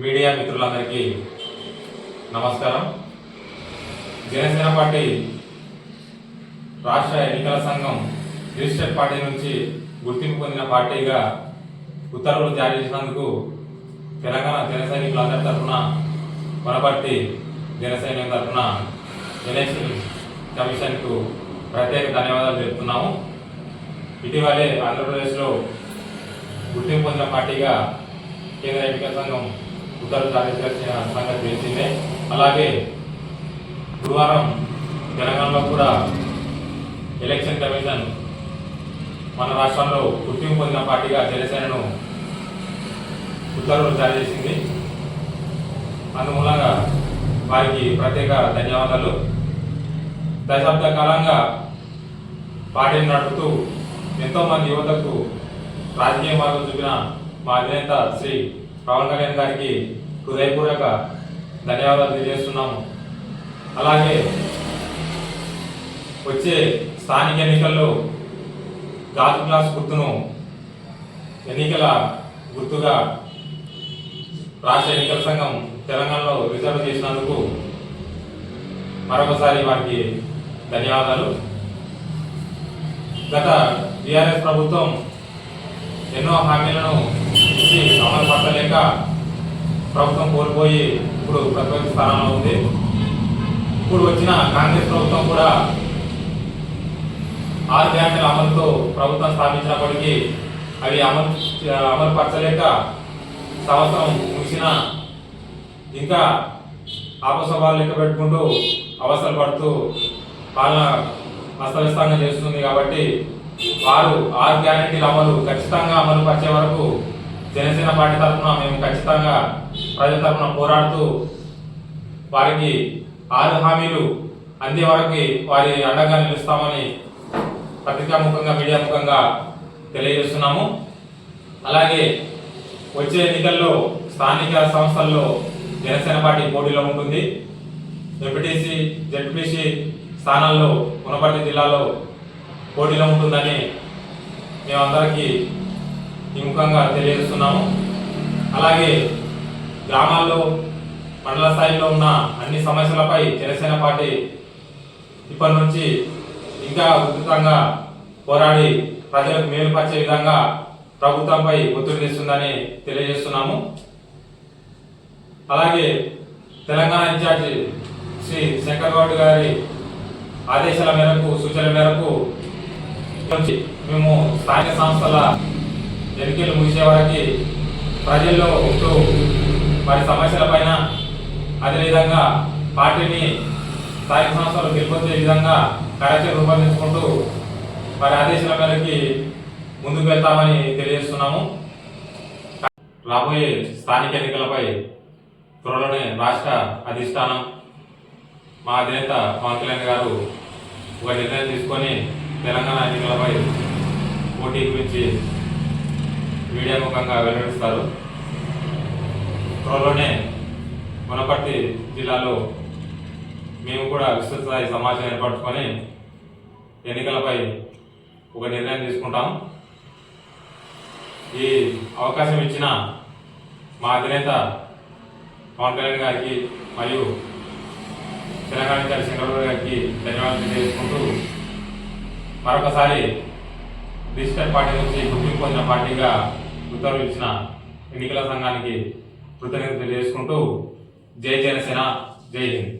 Media మిత్రులందరికీ నమస్కారం. Janasena party రాష్ట్ర ఎన్నికల సంఘం రిజిస్టర్డ్ పార్టీ నుంచి గుర్తింపు పొందిన పార్టీగా ఉత్తర్వులు జారీ చేసినందుకు తెలంగాణ జన సైనికులందరి తరఫున వనపర్తి జనసైన్యం తరఫున ఎలక్షన్ కమిషన్కు ప్రత్యేక ధన్యవాదాలు తెలుపుతున్నాము. ఇటీవలే ఆంధ్రప్రదేశ్లో గుర్తింపు పొందిన పార్టీగా కేంద్ర ఎన్నికల సంఘం ఉత్తర్వులు జారీ చేసిన సంగతి తెలిసిందే అలాగే గురువారం తెలంగాణలో కూడా ఎలక్షన్ కమిషన్ మన రాష్ట్రంలో గుర్తింపు పొందిన పార్టీగా జనసేనను ఉత్తర్వులు జారీ చేసింది. అందుమూలంగా వారికి ప్రత్యేక ధన్యవాదాలు. దశాబ్ద కాలంగా పార్టీని నడుపుతూ ఎంతోమంది యువతకు రాజకీయ మార్గం చూపిన మా అధినేత శ్రీ పవన్ కళ్యాణ్ గారికి హృదయపూర్వక ధన్యవాదాలు తెలియజేస్తున్నాము. అలాగే వచ్చే స్థానిక ఎన్నికల్లో గాజు గ్లాస్ గుర్తును ఎన్నికల గుర్తుగా రాష్ట్ర ఎన్నికల సంఘం తెలంగాణలో రిజర్వ్ చేసినందుకు మరొకసారి వారికి ధన్యవాదాలు. గత టిఆర్ఎస్ ప్రభుత్వం ఎన్నో హామీలను ఇచ్చి అమలు పట్టలేక ప్రభుత్వం కోల్పోయి ఇప్పుడు ప్రతిపక్ష స్థానంలో ఉంది. ఇప్పుడు వచ్చిన కాంగ్రెస్ ప్రభుత్వం కూడా ఆరు గ్యారంటీల అమలుతో ప్రభుత్వం స్థాపించినప్పటికీ అవి అమలు అమలు పరచలేక సంవత్సరం ముగిసిన ఇంకా ఆపసభాలు లెక్క పెట్టుకుంటూ అవసరం పడుతూ పాలన అస్తవ్యస్తంగా చేస్తుంది కాబట్టి వారు ఆరు గ్యారంటీల అమలు ఖచ్చితంగా అమలు పరిచే వరకు జనసేన పార్టీ తరఫున మేము ఖచ్చితంగా ప్రజల తరఫున పోరాడుతూ వారికి ఆరు హామీలు అందే వరకు వారి అండగా నిలుస్తామని పత్రికాముఖంగా మీడియా ముఖంగా తెలియజేస్తున్నాము. అలాగే వచ్చే ఎన్నికల్లో స్థానిక సంస్థల్లో జనసేన పార్టీ పోటీలో ఉంటుంది. ఎంపీటీసీ జెడ్పీసీ స్థానాల్లో మునపర్తి జిల్లాలో పోటీలో ఉంటుందని మేమందరికీ ఈ ముఖంగా తెలియజేస్తున్నాము. అలాగే గ్రామాల్లో మండల స్థాయిలో ఉన్న అన్ని సమస్యలపై జనసేన పార్టీ ఇప్పటి నుంచి ఇంకా ఉధృతంగా పోరాడి ప్రజలకు మేలుపరిచే విధంగా ప్రభుత్వంపై ఒత్తిడి తెస్తుందని తెలియజేస్తున్నాము. అలాగే తెలంగాణ ఇన్ఛార్జి శ్రీ శంకర్ గౌడ్ గారి ఆదేశాల మేరకు సూచనల మేరకు మేము స్థానిక సంస్థల ఎన్నికలు ముగిసే వరకు ప్రజల్లో ఉంటూ వారి సమస్యలపైన అదేవిధంగా పార్టీని స్థానిక సంస్థలు గెలుపొందే విధంగా కార్యాచరణ రూపొందించుకుంటూ వారి ఆదేశాల మేరకి ముందుకు వెళ్తామని తెలియజేస్తున్నాము. రాబోయే స్థానిక ఎన్నికలపై త్వరలోనే రాష్ట్ర అధిష్టానం మా అధినేత పవన్ కళ్యాణ్ గారు ఒక నిర్ణయం తీసుకొని తెలంగాణ ఎన్నికలపై పోటీ గురించి మీడియా ముఖంగా వెల్లడిస్తారు. త్వరలోనే వనపర్తి జిల్లాలో మేము కూడా విస్తృత స్థాయి సమాచారం ఏర్పరచుకొని ఎన్నికలపై ఒక నిర్ణయం తీసుకుంటాం. ఈ అవకాశం ఇచ్చిన మా అధినేత పవన్ కళ్యాణ్ గారికి మరియు తెలంగాణ ఇన్ఛార్జ్ గారికి ధన్యవాదాలు తెలియజేసుకుంటూ మరొకసారి డిజిటల్ పార్టీ నుంచి గుర్తింపు పొందిన పార్టీగా ఉత్తర్వులు ఇచ్చిన ఎన్నికల సంఘానికి కృతజ్ఞతలు తెలియజేసుకుంటూ జై జనసేన జై హింద్.